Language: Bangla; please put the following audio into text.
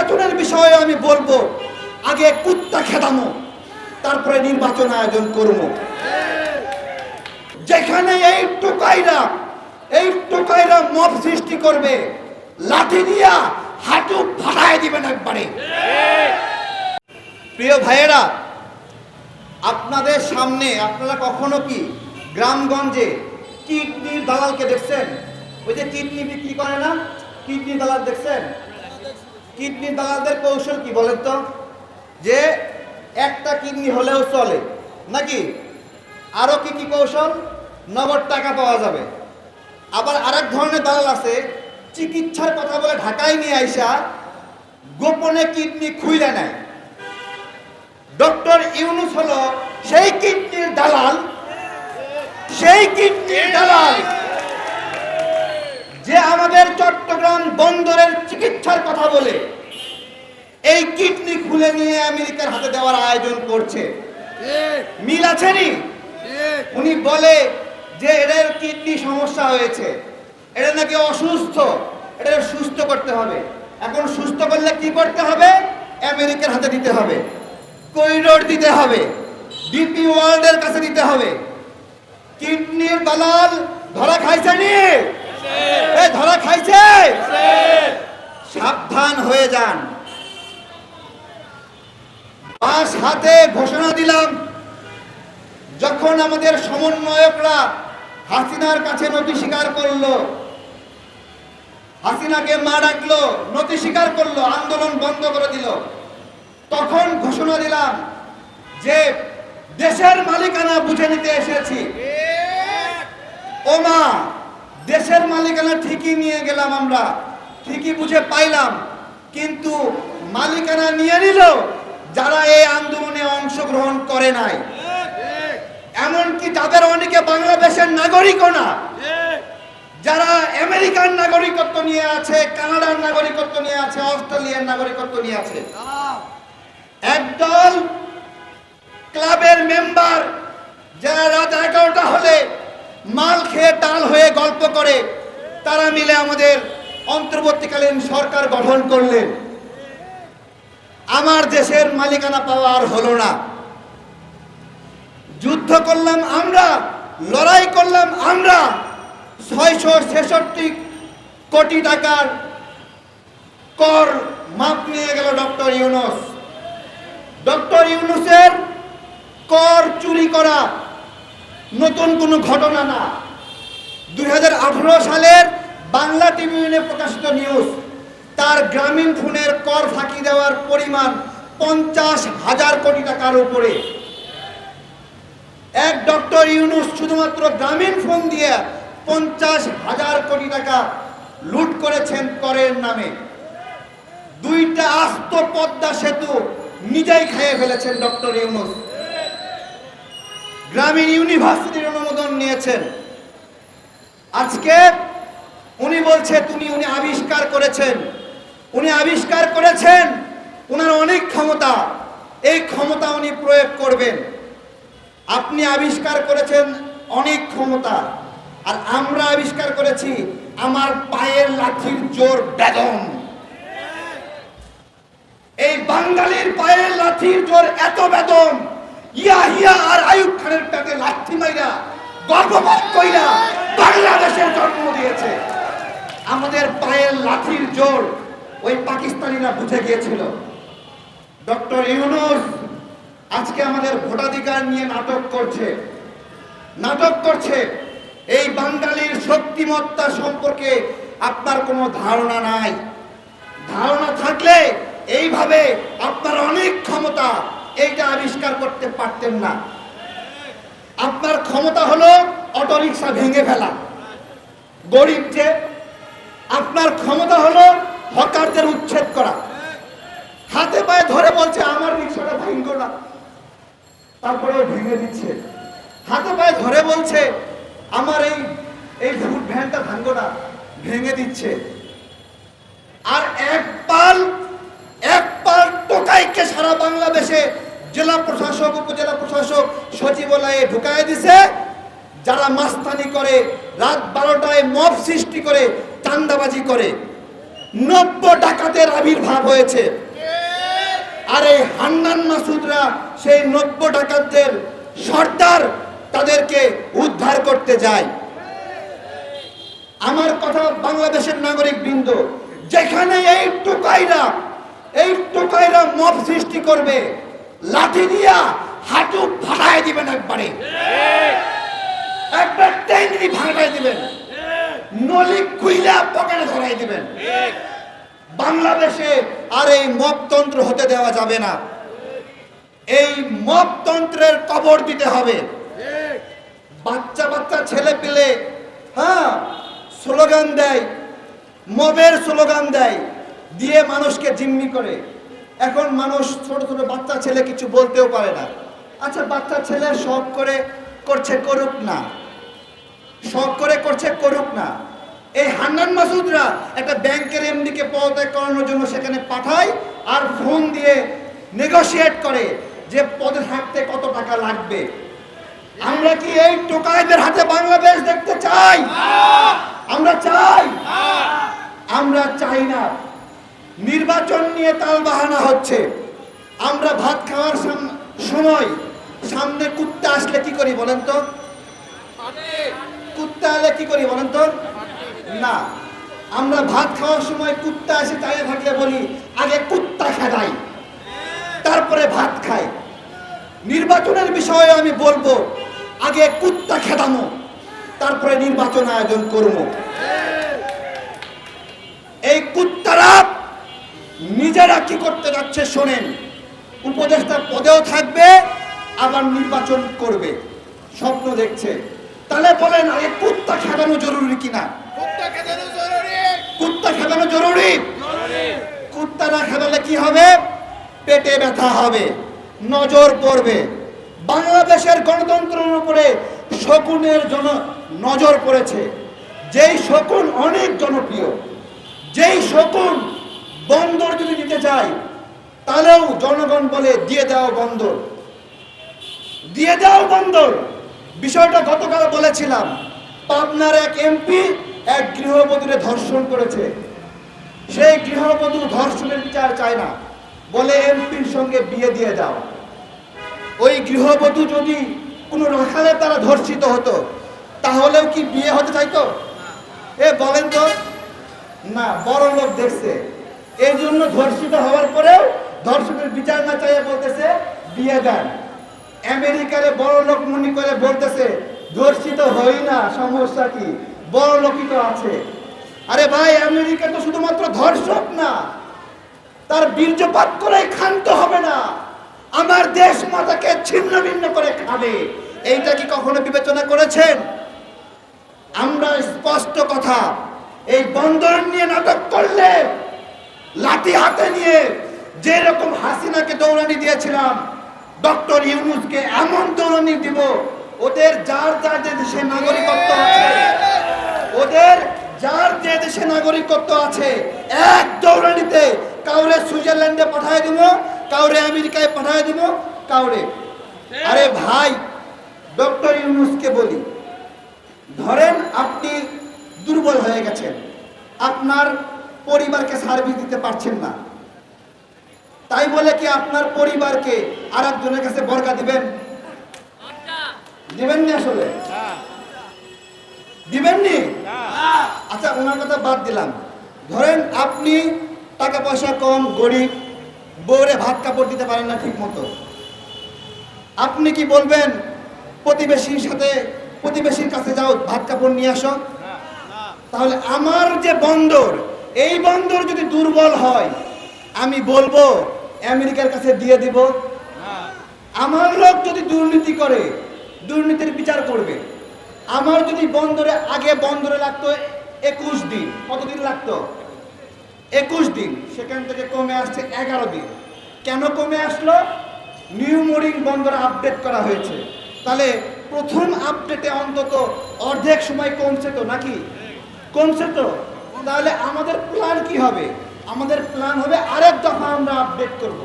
নির্বাচনের বিষয়ে আমি বলব, আগে কুত্তা খেদামো, তারপরে নির্বাচন আয়োজন করব যেখানে এই টোকাইরা এই টোকাইরা মব সৃষ্টি করবে, লাঠি দিয়া হাঁটু ফাটায় দিবেন একবারে। প্রিয় ভাইয়েরা, আপনাদের সামনে আপনারা কখনো কি গ্রামগঞ্জে কিডনির দালালকে দেখছেন? ওই যে কিডনি বিক্রি করে না? কিডনি দালাল দেখছেন? কিডনি দালালদের কৌশল কি বলেন তো? যে একটা কিডনি হলেও চলে। নাকি? আরও কি কি কৌশল? নগদ টাকা পাওয়া যাবে। আবার আরেক ধরনের দালাল আছে, চিকিৎসার কথা বলে ঢাকায় নিয়ে আইসা গোপনে কিডনি খুইলে নেয়। ডক্টর ইউনুস হলো সেই কিডনির দালাল, সেই কিডনির দালাল। যে আমাদের চট্টগ্রাম বন্দরের চিকিৎসার কথা বলে। এই কিডনি খুলে নিয়ে আমেরিকার হাতে দেওয়ার আয়োজন করছে। মিল আছেনি উনি বলে যে এদের কিডনি সমস্যা হয়েছে। এটা নাকি অসুস্থ। এটা সুস্থ করতে হবে। এখন সুস্থ করলে কি করতে হবে? আমেরিকার হাতে দিতে হবে। করিডোর দিতে হবে। ডিপি ওয়ার্ল্ডের কাছে দিতে হবে। কিডনির দালাল ধরা খাইছে নি? এ ধরা খাইছে। সাবধান হয়ে যান। পাঁচ হাতে ঘোষণা দিলাম যখন আমাদের সমন্বয়করা হাসিনার কাছে নথি স্বীকার করল হাসিনাকে মা ডাকলো নথি স্বীকার করল আন্দোলন বন্ধ করে দিল তখন ঘোষণা দিলাম যে দেশের মালিকানা বুঝে নিতে এসেছি। ও মা দেশের মালিকানা ঠিকই নিয়ে গেলাম আমরা, ঠিকই বুঝে পাইলাম, কিন্তু মালিকানা নিয়ে নিল যারা এই আন্দোলনে অংশগ্রহণ করে নাই। এমনকি যাদের অনেকে বাংলাদেশের নাগরিকও না। যারা আমেরিকান নাগরিকত্ব নিয়ে আছে, কানাডার নাগরিকত্ব নিয়ে আছে, অস্ট্রেলিয়ার নাগরিকত্ব নিয়ে আছে। একদল ক্লাবের মেম্বার, যারা রাত এগারোটা হলে মাল খেয়ে টাল হয়ে গল্প করে, তারা মিলে আমাদের অন্তর্বর্তীকালীন সরকার গঠন করলেন। আমার দেশের মালিকানা পাওয়া আর হলো না। যুদ্ধ করলাম আমরা, লড়াই করলাম আমরা, ছয়শো ছেষট্টি কোটি টাকার কর মাপ নিয়ে গেল ডক্টর ইউনুস। ডক্টর ইউনুসের কর চুরি করা নতুন কোনো ঘটনা না। দুই হাজার আঠারো সালের বাংলা টিভিউনে প্রকাশিত নিউজ, তার গ্রামীণ ফোনের কর ফাঁকি দেওয়ার পরিমাণ পঞ্চাশ হাজার কোটি টাকার উপরে। এক ডক্টর ইউনুস শুধুমাত্র গ্রামীণ ফোন দিয়ে পঞ্চাশ হাজার কোটি টাকা লুট করেছেন করের নামে। দুইটা আস্ত পদ্মা সেতু নিজেই খেয়ে ফেলেছেন ডক্টর ইউনুস। গ্রামীণ ইউনিভার্সিটির অনুমোদন নিয়েছেন। আজকে উনি বলছে, তুমি উনি আবিষ্কার করেছেন। উনি আবিষ্কার করেছেন ওনার অনেক ক্ষমতা। এই ক্ষমতা উনি প্রয়োগ করবেন। আপনি আবিষ্কার করেছেন অনেক ক্ষমতা, আর আমরা আবিষ্কার করেছি আমার পায়ের লাঠির জোর বেদম। এই বাঙালির পায়ের লাঠির জোর এত বেদম ইয়া হিয়া আর আয়ুব খানের পেটে লাঠি মাইরা, গর্ভপাত কইরা বাংলাদেশের জন্ম দিয়েছে। আমাদের পায়ের লাঠির জোর ওই পাকিস্তানিরা বুঝে গিয়েছিল। ডক্টর ইউনুস আজকে আমাদের ভোটাধিকার নিয়ে নাটক করছে। নাটক করছে। এই বাঙালির শক্তিমত্তা সম্পর্কে আপনার কোনো ধারণা নাই। ধারণা থাকলে এইভাবে আপনার অনেক ক্ষমতা এইটা আবিষ্কার করতে পারতেন না। আপনার ক্ষমতা হলো অটোরিকশা ভেঙে ফেলা। গরিব যে, আপনার ক্ষমতা হলো হকারদের উচ্ছেদ করা। হাতে পায়ে ধরে বলছে, আমার রিক্সাটা ভাঙ্গো না। তারপরে ভেঙে দিচ্ছে। হাতে পায়ে ধরে বলছে, আমার এই এই ফুড ভ্যানটা ভাঙ্গো না। ভেঙে দিচ্ছে। আর এক পাল জেলা প্রশাসক, উপজেলা প্রশাসক সচিবালয়ে ঢুকায় দিছে। যারা মাস্তানি করে, রাত বারোটায় মব সৃষ্টি করে, চান্দাবাজি করে। নব্য ডাকাতের আবির্ভাব হয়েছে। আর এই হান্নান মাসুদরা, সেই নব্য ডাকাতদের সর্দার তাদেরকে উদ্ধার করতে যায়। আমার কথা বাংলাদেশের নাগরিক বৃন্দ, যেখানে এই টোকাইরা এই টোকাইরা মব সৃষ্টি করবে লাঠি দিয়া হাঁটু ফাটাই দিবেন একবারে। একবার টেঙ্গি ফাটাই দিবেন। নলি কুইলা পকেটে ধরাই দিবেন। বাংলাদেশে আর এই মপতন্ত্র হতে দেওয়া যাবে না। এই মপতন্ত্রের কবর দিতে হবে। বাচ্চা বাচ্চা ছেলে পেলে হ্যাঁ স্লোগান দেয়, মবের স্লোগান দেয়, দিয়ে মানুষকে জিম্মি করে। এখন মানুষ ছোট ছোট বাচ্চা ছেলে কিছু বলতেও পারে না। আচ্ছা বাচ্চা ছেলে শখ করে করছে করুক না। শখ করে করছে করুক না। এই হান্নান মাসুদরা একটা ব্যাংকের এমডিকে পদত্যাগ করানোর জন্য সেখানে পাঠায় আর ফোন দিয়ে নেগোশিয়েট করে যে পদে থাকতে কত টাকা লাগবে। আমরা কি এই টোকাইদের হাতে বাংলাদেশ দেখতে চাই? আমরা চাই। আমরা চাই না। নির্বাচন নিয়ে তাল বাহানা হচ্ছে। আমরা ভাত খাওয়ার সময় সামনে কুত্তা আসলে কি করি বলেন তো? কুত্তা এলে কি করি বলেন তো? না। আমরা ভাত খাওয়ার সময় কুত্তা আসে চাইয়ে থাকলে বলি, আগে কুত্তা খেদাই তারপরে ভাত খাই। নির্বাচনের বিষয়ে আমি বলব, আগে কুত্তা খেদানো তারপরে নির্বাচন আয়োজন করব এই কুত্তারা নিজেরা কি করতে যাচ্ছে শোনেন উপদেষ্টা পদেও থাকবে আবার নির্বাচন করবে। স্বপ্ন দেখছে। তাহলে বলেন আগে কুত্তা খেদানো জরুরি কিনা কুত্তা খেদানো জরুরি। কুত্তা না খেদালে কি হবে? পেটে ব্যথা হবে নজর পড়বে। বাংলাদেশের গণতন্ত্রের উপরে শকুনের জন নজর পড়েছে। যেই শকুন অনেক জনপ্রিয় যেই শকুন বন্দর যদি দিতে চায় তাহলেও জনগণ বলে দিয়ে দাও বন্দর। দিয়ে দাও বন্দর। বিষয়টা গতকাল বলেছিলাম, পাবনার এক এমপি এক গৃহবধূরে ধর্ষণ করেছে। সেই গৃহবধূ ধর্ষণের বিচার চায় না, বলে এমপির সঙ্গে বিয়ে দিয়ে দাও। ওই গৃহবধূ যদি কোনো রাখালের দ্বারা ধর্ষিত হতো, তাহলেও কি বিয়ে হতে চাইতো? এ বলেন তো? না বড় লোক দেখছে। এই জন্য ধর্ষিত হওয়ার পরেও ধর্ষণের বিচার না চাইয়ে বলতেছে বিয়ে দেন। আমেরিকারে বড় লোক মনে করে বলতেছে, ধর্ষিত হই না, সমস্যা কি? বড় লোকই তো আছে। আরে ভাই, আমেরিকা তো শুধুমাত্র ধর্ষক না, তার বীর্যপাত করে ক্ষান্ত হবে না। আমার দেশ মাতাকে ছিন্ন ভিন্ন করে খাবে। এইটা কি কখনো বিবেচনা করেছেন? আমরা স্পষ্ট কথা, এই বন্দর নিয়ে নাটক করলে লাঠি হাতে নিয়ে যে রকম হাসিনাকে দৌড়ানি দিয়েছিলাম, ডক্টর ইউনুসকে এমন দৌড়ানি দিব, ওদের যার যার যে দেশে নাগরিকত্ব আছে, ওদের যার যে দেশে নাগরিকত্ব আছে, এক দৌড়ানিতে কাউরে সুইজারল্যান্ডে পাঠায় দিব, কাউরে আমেরিকায় পাঠায় দিব, কাউরে। আরে ভাই, ডক্টর ইউনুসকে বলি, ধরেন আপনি দুর্বল হয়ে গেছেন, আপনার পরিবারকে সার্ভিস দিতে পারছেন না। তাই বলে কি আপনার পরিবারকে আর একজনের কাছে বরকা দিবেন? দিবেন নি আসলে? দিবেননি আচ্ছা ওনার কথা বাদ দিলাম। ধরেন আপনি টাকা পয়সা কম, গরিব, বউরে ভাত কাপড় দিতে পারেন না ঠিক মতো আপনি কি বলবেন, প্রতিবেশীর সাথে, প্রতিবেশীর কাছে যাও, ভাত কাপড় নিয়ে আসো? তাহলে আমার যে বন্দর এই বন্দর যদি দুর্বল হয়, আমি বলব, আমেরিকার কাছে দিয়ে দিব। আমার লোক যদি দুর্নীতি করে, দুর্নীতির বিচার করবে। আমার যদি বন্দরে, আগে বন্দরে লাগতো একুশ দিন। কতদিন লাগতো? একুশ দিন। সেখান থেকে কমে আসছে এগারো দিন। কেন কমে আসলো? নিউ মোরিং বন্দর আপডেট করা হয়েছে। তাহলে প্রথম আপডেটে অন্তত অর্ধেক সময় কমছে তো নাকি? কমছে তো? তাহলে আমাদের প্ল্যান কি হবে? আমাদের প্ল্যান হবে আরেক দফা আমরা আপডেট করব।